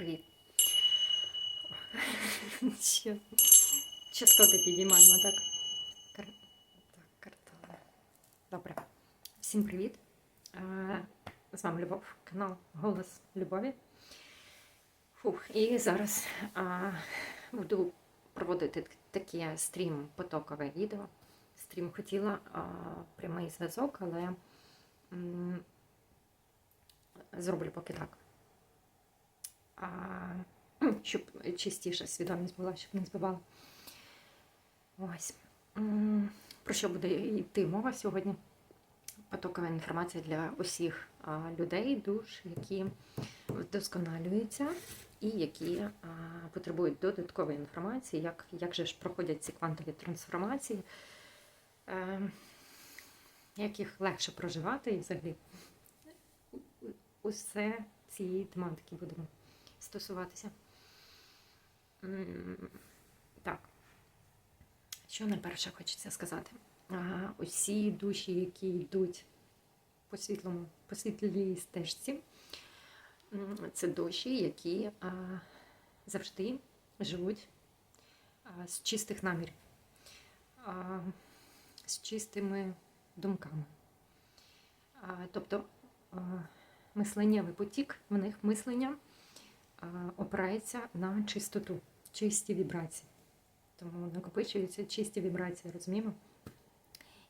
Привіт. Частоти підіймаємо, так? Кар... Так, картали. Добре. Всім привіт. Е, З вами Любов, канал Голос Любові. Фух, і зараз а, буду проводити таке стрім потокове відео. Стрім хотіла а, прямий зв'язок, але м, зроблю поки так. А, щоб чистіше свідомість була, щоб не збивала. Ось. Про що буде йти мова сьогодні? Потокова інформація для усіх людей, душ, які вдосконалюються і які потребують додаткової інформації, як, як же ж проходять ці квантові трансформації, е, як їх легше проживати і взагалі усе цієї тематики будемо стосуватися. Так, що найперше хочеться сказати? А, Усі душі, які йдуть по світлому, по світлій стежці, це душі, які а, завжди живуть а, з чистих намірів, а, з чистими думками. А, Тобто а, мисленнєвий потік, в них мислення опирається на чистоту, чисті вібрації. Тому накопичуються чисті вібрації, розуміємо?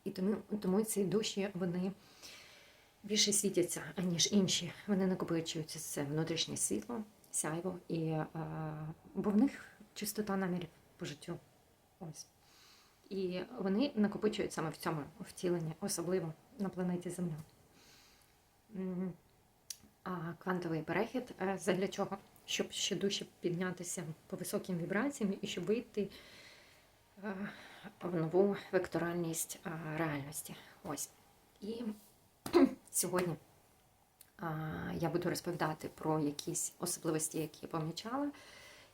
І тому, тому ці душі вони більше світяться, аніж інші. Вони накопичуються це внутрішнє світло, сяйво, і, бо в них чистота намірів по життю. Ось. І вони накопичують саме в цьому втіленні, особливо на планеті Земля. А квантовий перехід е, задля чого? Щоб ще душі піднятися по високим вібраціям і щоб вийти е, в нову векторальність е, реальності. Ось. І сьогодні я буду розповідати про якісь особливості, які я помічала,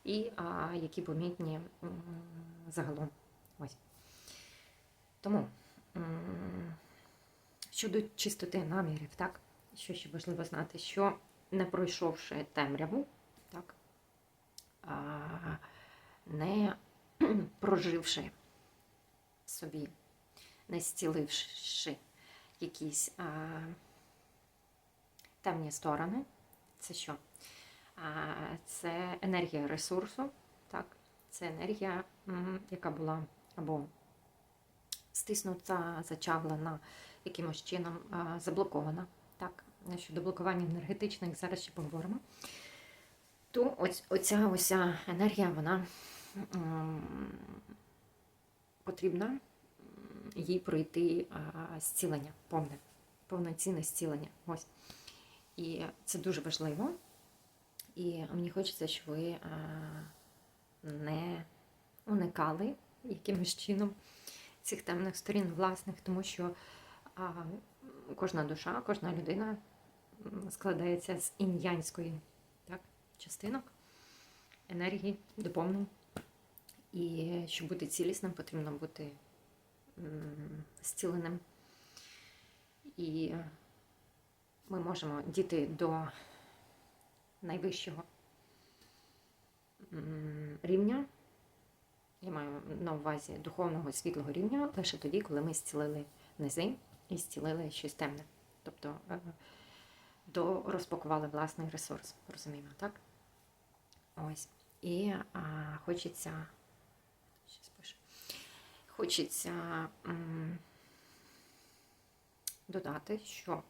і які помітні загалом. Ось. Тому щодо чистоти намірів, так, що ще важливо знати, що не пройшовши темряву, так, не проживши собі, не зціливши якісь а, темні сторони, це що? А, це енергія ресурсу, так, це енергія, яка була або стиснута, зачавлена, якимось чином а, заблокована. Так, щодо блокування енергетичних, зараз ще поговоримо. То ось оця ося енергія, вона потрібна їй пройти зцілення, повне, повноцінне зцілення. Ось. І це дуже важливо. І мені хочеться, щоб ви не уникали якимось чином цих темних сторін власних, тому що кожна душа, кожна людина складається з ін'янської так, частинок енергії, доповнень. І щоб бути цілісним, потрібно бути зціленим. І ми можемо дійти до найвищого рівня. Я маю на увазі духовного світлого рівня лише тоді, коли ми зцілили низи і зцілили щось темне. Тобто е, до розпакували власний ресурс, розуміємо, так? Ось. І а, хочеться. Щас пишу. Хочеться м, додати, що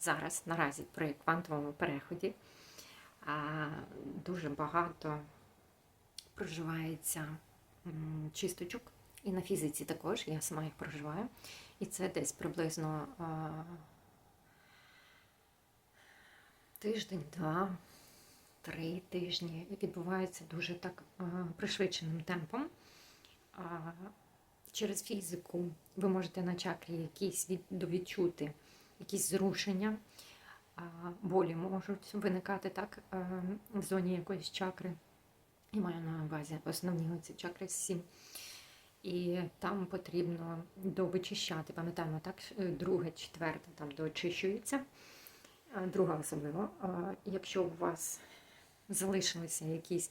зараз наразі при квантовому переході а, дуже багато проживається м, чисточок. І на фізиці також, я сама їх проживаю. І це десь приблизно а, тиждень, два, три тижні відбувається дуже так а, пришвидшеним темпом. Через фізику ви можете на чакрі якісь від, довідчути, якісь зрушення, болі можуть виникати так а, в зоні якоїсь чакри. Я маю на увазі основні ці чакри сім. І там потрібно довичищати. Пам'ятаємо, так, друге, четверте там доочищується, друга особливо. Якщо у вас залишилися якісь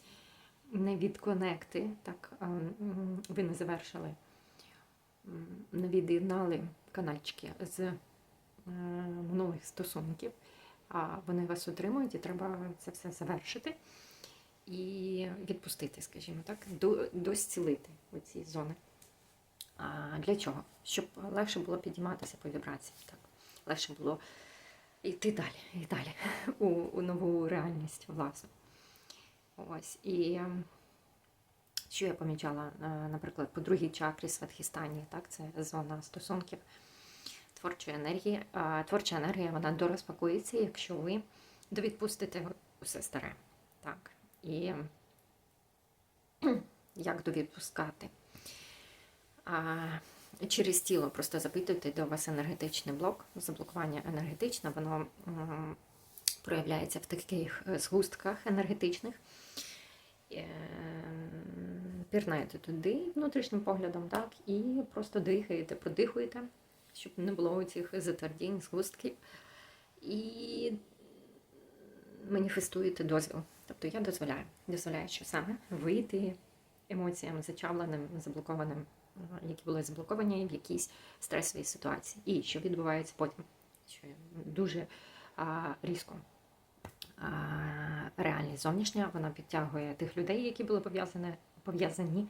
невідконекти, так ви не завершили, не від'єднали канальчики з е, минулих стосунків, а вони вас отримують, і треба це все завершити і відпустити, скажімо так, до, дозцілити оці зони. А для чого? Щоб легше було підійматися по вібрації, так? легше було йти далі, і далі у, у нову реальність власну. Ось. І ем, що я помічала, е, наприклад, по другій чакрі Сватхістані, так, це зона стосунків творчої енергії. Творча енергія вона дорозпакується, якщо ви довідпустите усе старе. Так. І ем, як довідпускати? А, через тіло просто запитуйте, де у вас енергетичний блок, заблокування енергетичне, воно проявляється в таких е, згустках енергетичних. Е, Пірнаєте туди внутрішнім поглядом, так, і просто дихаєте, продихуєте, щоб не було цих затвердінь, згустків. І маніфестуєте дозвіл. Тобто я дозволяю, дозволяю, що саме вийти емоціям зачавленим, заблокованим, які були заблоковані в якійсь стресовій ситуації. І що відбувається потім, що дуже а, різко реальність зовнішня, вона підтягує тих людей, які були пов'язані пов'язані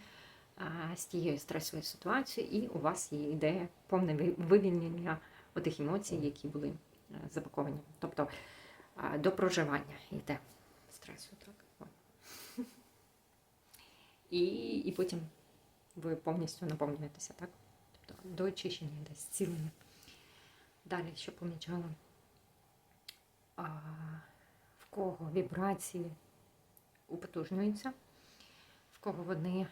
з тією стресовою ситуацією, і у вас є ідея повне вивільнення тих емоцій, які були е, запаковані. Тобто до проживання йде стресу. Так? І, і потім ви повністю наповнюєтеся, так? Тобто до очищення йде зцілення. Далі, що помічала, кого вібрації употужнюються, в кого вони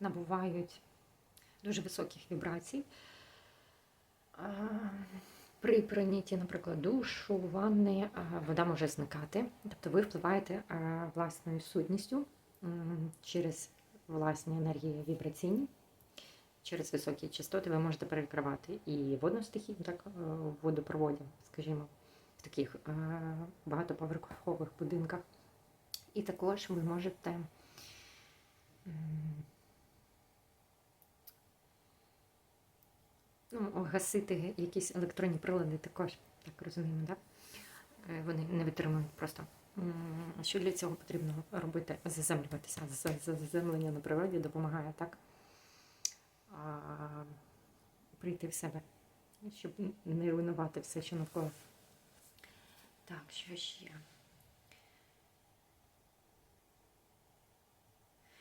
набувають дуже високих вібрацій. При прийнятті, наприклад, душу, ванни, вода може зникати. Тобто ви впливаєте власною сутністю через власні енергії вібраційні, через високі частоти ви можете перекривати і водну стихію, так, е, в водопроводі, скажімо, в таких е, багатоповерхових будинках. І також ви можете ну, гасити якісь електронні прилади також, так розуміємо, так? Е, Вони не витримують просто. Що для цього потрібно робити? Заземлюватися. Заземлення на природі допомагає так прийти в себе, щоб не руйнувати все, що навколо. Так, що ще?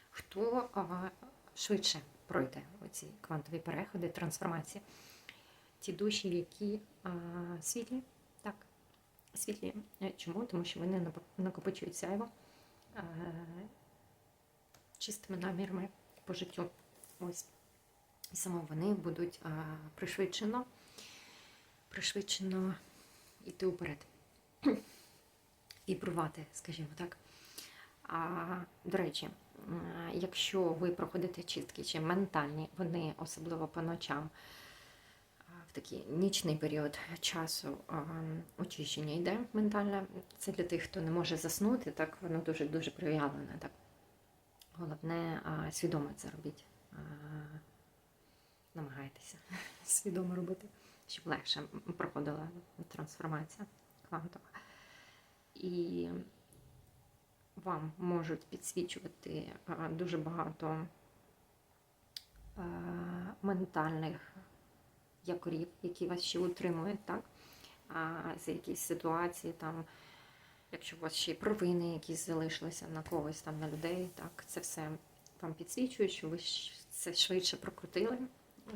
Хто швидше пройде оці квантові переходи, трансформації? Ті душі, які а, світлі, так, світлі. Е, Чому? Тому що вони накопичують сяйво а, чистими намірами по життю. Ось. І саме вони будуть а, пришвидшено, пришвидшено йти вперед. Вібрувати, скажімо так. А, до речі, якщо ви проходите чистки чи ментальні, вони особливо по ночам, в такий нічний період часу очищення йде ментальне. Це для тих, хто не може заснути, так воно дуже дуже проявлене. Так. Головне, свідомо це робіть. Намагайтеся свідомо робити, щоб легше проходила трансформація квантова. І вам можуть підсвічувати дуже багато ментальних якорів, які вас ще утримують, так? За якісь ситуації, там, якщо у вас ще й провини якісь залишилися на когось, там, на людей, так, це все вам підсвічує, що ви це швидше прокрутили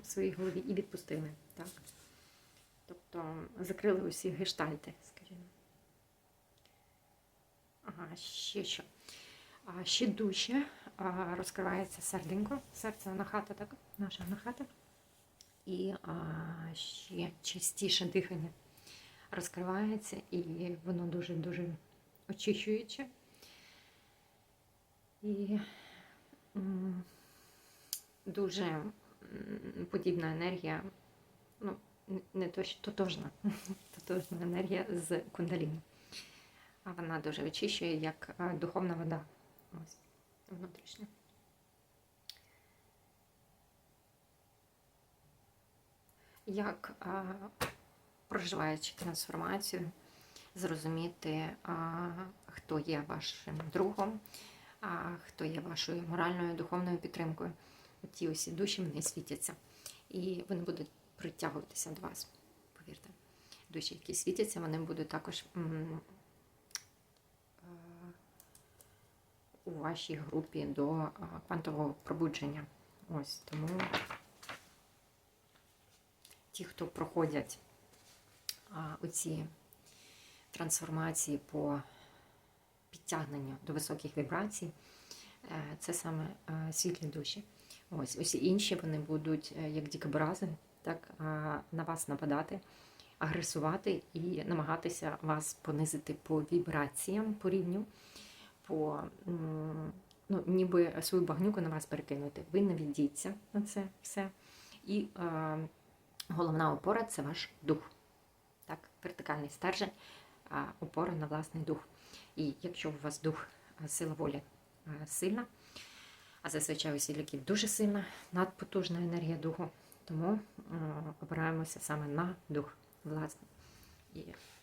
в своїй голові і відпустили. Так? Тобто закрили усі гештальти, ще що. Ще дужче розкривається серденько, серце анахата, так? Наша анахата. І ще частіше дихання розкривається, і воно дуже-дуже очищуюче. І дуже подібна енергія, ну, не- то, тотожна, тотожна енергія з кундаліні. А вона дуже очищує, як е, духовна вода. Ось, внутрішня. Як а, проживаючи трансформацію, зрозуміти, а, хто є вашим другом, а хто є вашою моральною духовною підтримкою. Ті усі душі вони світяться. І вони будуть притягуватися до вас. Повірте. Душі, які світяться, вони будуть також м, е, у вашій групі до квантового пробудження. Ось тому ті, хто проходять оці трансформації по підтягненню до високих вібрацій, е, це саме е, світлі душі. Ось усі інші вони будуть е, як дикобрази, так на вас нападати, агресувати і намагатися вас понизити по вібраціям, по рівню, по ну, ніби свою багнюку на вас перекинути. Ви не віддіться на це все. І е, головна опора це ваш дух. Так, вертикальний стержень, опора на власний дух. І якщо у вас дух, сила волі а, сильна, а зазвичай у сіляків дуже сильна, надпотужна енергія духу, тому е, опираємося саме на дух, власне. І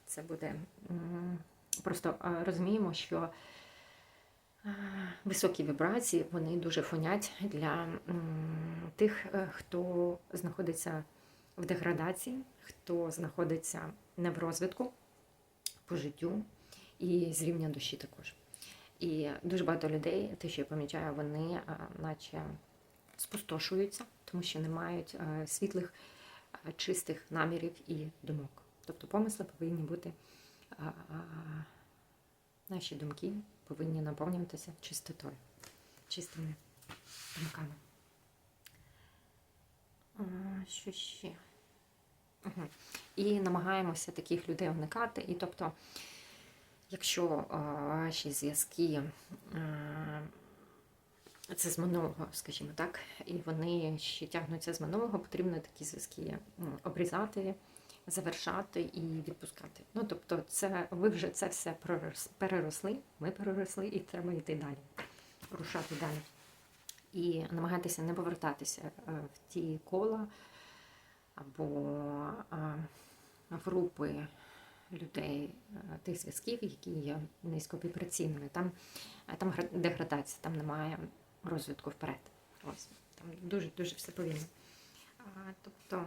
це буде просто е, розуміємо, що е, високі вібрації вони дуже фонять для тих, е, хто знаходиться в деградації, хто знаходиться не в розвитку по життю і з рівня душі також. І дуже багато людей, те, що я помічаю, вони наче спустошуються, тому що не мають світлих, чистих намірів і думок. Тобто помисли повинні бути, наші думки повинні наповнюватися чистотою, чистими думками. Що ще? Угу. І намагаємося таких людей уникати. І тобто, якщо ваші зв'язки це з минулого, скажімо так, і вони ще тягнуться з минулого, потрібно такі зв'язки обрізати, завершати і відпускати. Ну, тобто, це ви вже це все переросли, ми переросли, і треба йти далі, рушати далі. І намагатися не повертатися е, в ті кола або в групи людей е, тих зв'язків, які є низьковібраційними. Там, е, там гра- деградація, там немає розвитку вперед. Ось там дуже дуже все повільно. Тобто,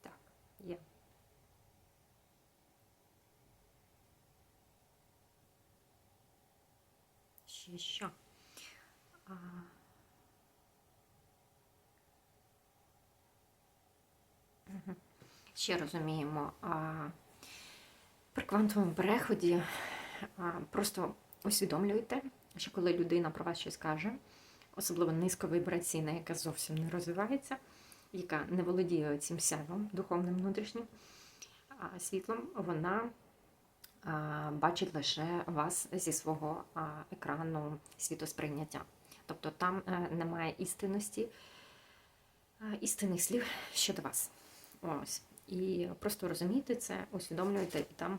так, є. Ще що? А. Ще розуміємо, а, при квантовому переході а, просто усвідомлюєте, що коли людина про вас щось каже, особливо низьковібраційна, яка зовсім не розвивається, яка не володіє цим сяйвом духовним внутрішнім світлом, вона бачить лише вас зі свого екрану світосприйняття. Тобто там е, немає істинності, е, істинних слів щодо вас. Ось. І просто розумієте це, усвідомлюєте, і там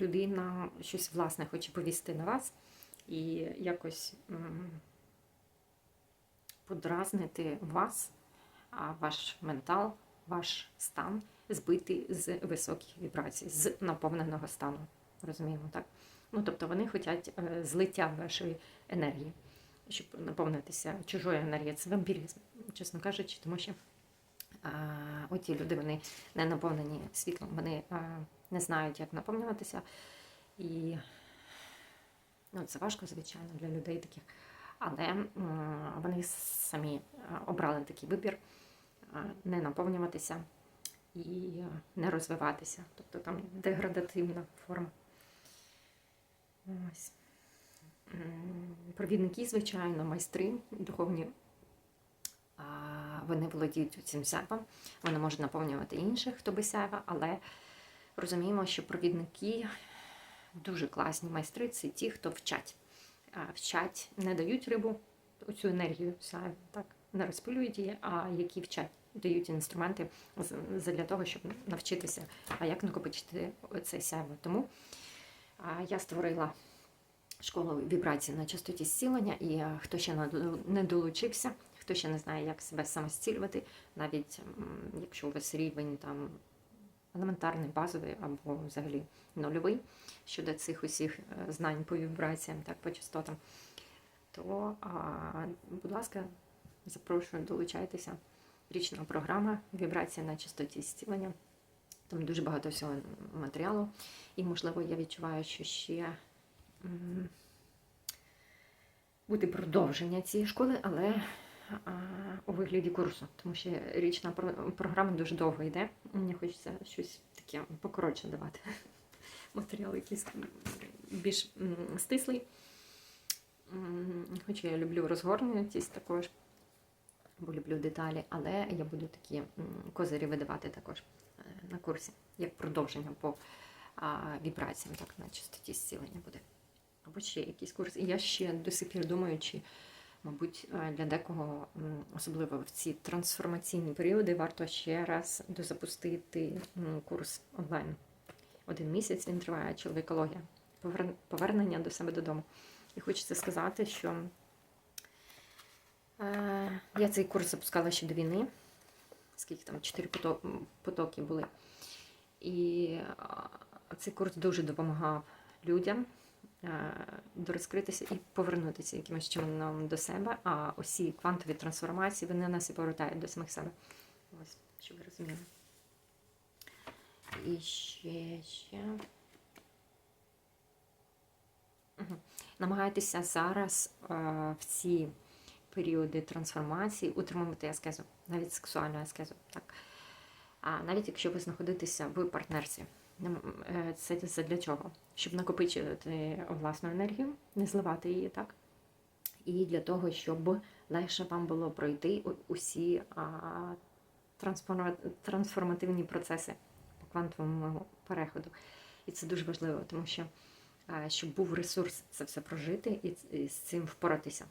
людина щось власне хоче повісти на вас і якось подразнити вас, а ваш ментал, ваш стан збити з високих вібрацій, з наповненого стану. Розуміємо, так? Ну, тобто вони хочуть е, злиття вашої енергії, щоб наповнитися чужою енергією. Це вампіризм, чесно кажучи, тому що а, оті люди вони не наповнені світлом, вони а, не знають, як наповнюватися. І ну, це важко, звичайно, для людей таких. Але вони самі обрали такий вибір не наповнюватися і не розвиватися. Тобто там деградативна форма. Ось. Провідники, звичайно, майстри духовні вони володіють цим сяйвом, вони можуть наповнювати інших, хто би сяйва, але розуміємо, що провідники дуже класні майстри це ті, хто вчать. Вчать, не дають рибу оцю енергію так, не розпилюють її, а які вчать. дають інструменти для того, щоб навчитися, а як накопичити це сяйво. Тому я створила школу вібрацій на частоті зцілення, і хто ще не долучився, хто ще не знає, як себе самостілювати, навіть якщо у вас рівень там елементарний, базовий або взагалі нульовий щодо цих усіх е, знань по вібраціям, так, по частотам, то, а, будь ласка, запрошую, долучайтеся. Річна програма Вібрація на частоті зцілення. Там дуже багато всього матеріалу. І, можливо, я відчуваю, що ще буде продовження цієї школи, але у вигляді курсу, тому що річна програма дуже довго йде. Мені хочеться щось таке покоротше давати. Матеріал якийсь більш стислий. Хоча я люблю розгорнутість також, бо люблю деталі, але я буду такі козирі видавати також е, на курсі, як продовження по вібраціям, так на частоті зцілення буде. Або ще якийсь курс. І я ще до сих пір думаю, чи, мабуть, е, для декого, особливо в ці трансформаційні періоди, варто ще раз дозапустити курс онлайн. Один місяць він триває чоловікологія, повер- повернення до себе додому. І хочеться сказати, що е, я цей курс запускала ще до війни, скільки там, чотири потоки були. І цей курс дуже допомагав людям дорозкритися і повернутися якимось чином до себе. А усі квантові трансформації вони нас і повертають до самих себе. Ось, щоб ви розуміли. І ще, ще. Мгм. Намагайтеся зараз е, в ці періоди трансформації утримувати аскезу, навіть сексуальну аскезу. Так? А навіть якщо ви знаходитеся в партнерстві, е, це це для чого? Щоб накопичувати власну енергію, не зливати її, так? І для того, щоб легше вам було пройти усі трансформативні процеси по квантовому переходу. І це дуже важливо, тому що щоб був ресурс це все прожити і, з цим впоратися.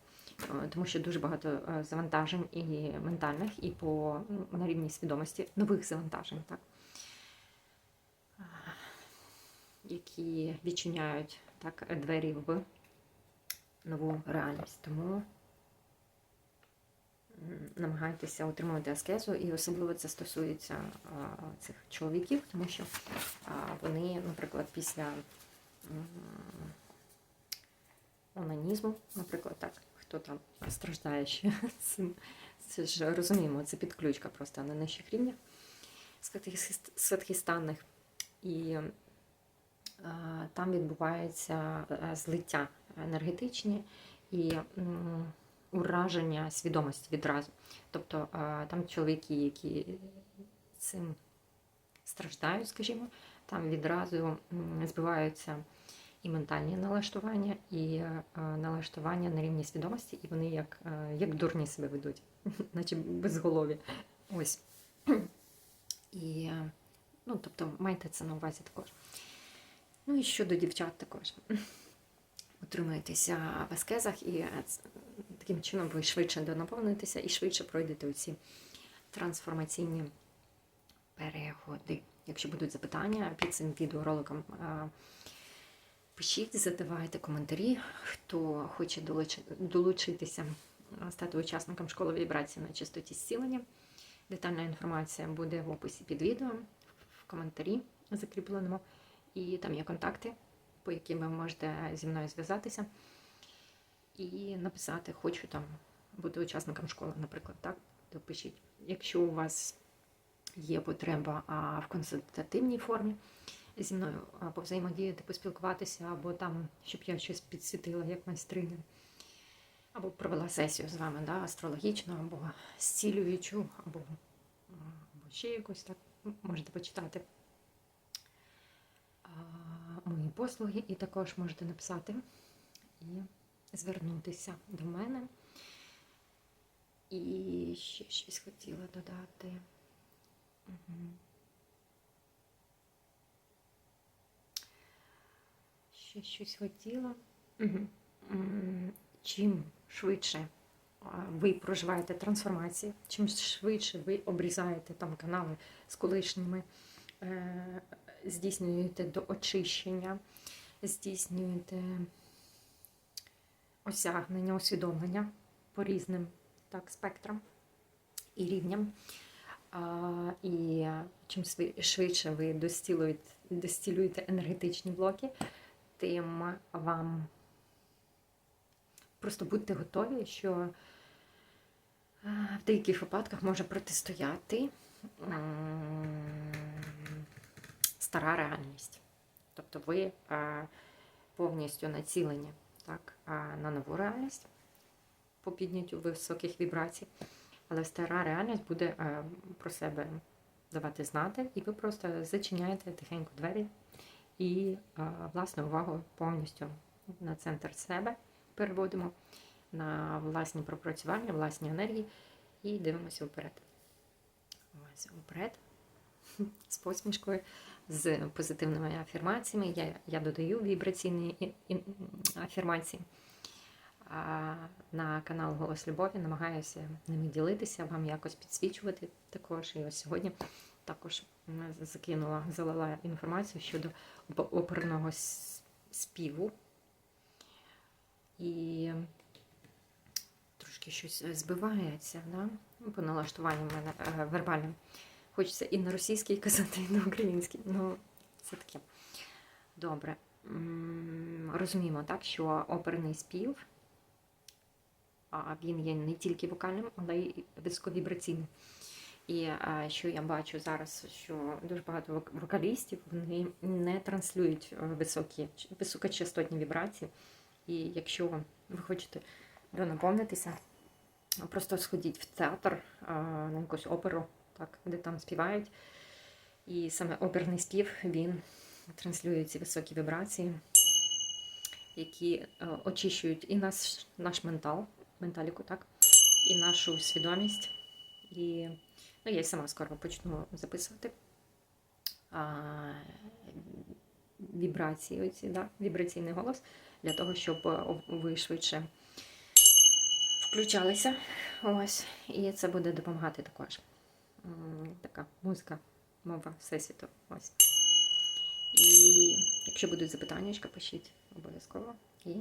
Е, Тому що дуже багато е, завантажень і ментальних, і по на рівні свідомості нових завантажень, так? А, які відчиняють так, двері в нову реальність. Тому намагайтеся утримувати аскезу, і особливо це стосується а, цих чоловіків, тому що а, вони, наприклад, після онанізму, наприклад, так, хто там страждає ще цим, це ж розуміємо, це підключка просто на нижчих рівнях святхістанних. І там відбувається е, злиття енергетичні і ураження свідомості відразу. Тобто е, там чоловіки, які цим страждають, скажімо, там відразу збиваються і ментальні налаштування, і е, налаштування на рівні свідомості, і вони як, е, як дурні себе ведуть, наче безголові. Ось. І, е, ну, тобто, майте це на увазі також. Ну і щодо дівчат також. Утримуйтеся в аскезах, і е, таким чином ви швидше донаповнитеся і швидше пройдете оці трансформаційні переходи. Якщо будуть запитання під цим відеороликом, е, пишіть, задавайте коментарі. Хто хоче долучитися, е, стати учасником школи вібрації на частоті зцілення. Детальна інформація буде в описі під відео, в коментарі закріпленому. І там є контакти, по яким ви можете зі мною зв'язатися і написати, хочу там бути учасником школи, наприклад, так, то пишіть. Якщо у вас є потреба в консультативній формі зі мною повзаємодіяти, поспілкуватися, або там, щоб я щось підсвітила як майстриня, або провела сесію з вами, да, астрологічну, або зцілюючу, або, або ще якось так, можете почитати послуги, і також можете написати і звернутися до мене. І ще щось хотіла додати. Мгм. Ще щось хотіла. М, Чим швидше ви проживаєте трансформації, чим швидше ви обрізаєте там канали з колишніми, е, здійснюєте до очищення, здійснюєте осягнення, усвідомлення по різним так, спектрам і рівням. А, і чим швидше ви достілуєте, достілюєте енергетичні блоки, тим вам просто будьте готові, що в деяких випадках може протистояти стара реальність. Тобто ви е, повністю націлені так, е, на нову реальність по підняттю високих вібрацій, але стара реальність буде е, про себе давати знати, і ви просто зачиняєте тихенько двері і власну увагу повністю на центр себе переводимо, на власні пропрацювання, власні енергії і дивимося вперед. Ось вперед з посмішкою, з позитивними афірмаціями. Я, я додаю вібраційні афірмації. На канал Голос Любові намагаюся ними ділитися, вам якось підсвічувати також. І ось сьогодні також закинула, залила інформацію щодо оперного співу. І трошки щось збивається, да? По налаштуванню мене е, вербальним. Хочеться і на російській казати, і на українській. Ну, це таке. Добре. Розуміємо, так, що оперний спів, він є не тільки вокальним, але й високовібраційним. І е, що я бачу зараз, що дуже багато вокалістів вони не транслюють е, високі, високочастотні вібрації. І якщо ви хочете донаповнитися, просто сходіть в театр на якусь оперу, так, де там співають. І саме оперний спів він транслює ці високі вібрації, які е, очищують і наш, наш ментал, менталіку, так, і нашу свідомість. І ну, я й сама скоро почну записувати а, вібрації, оці, да, вібраційний голос для того, щоб е, ви швидше включалися. Ось, і це буде допомагати також. Така музика, мова всесвіту. Ось. І якщо будуть запитання, пишіть обов'язково. І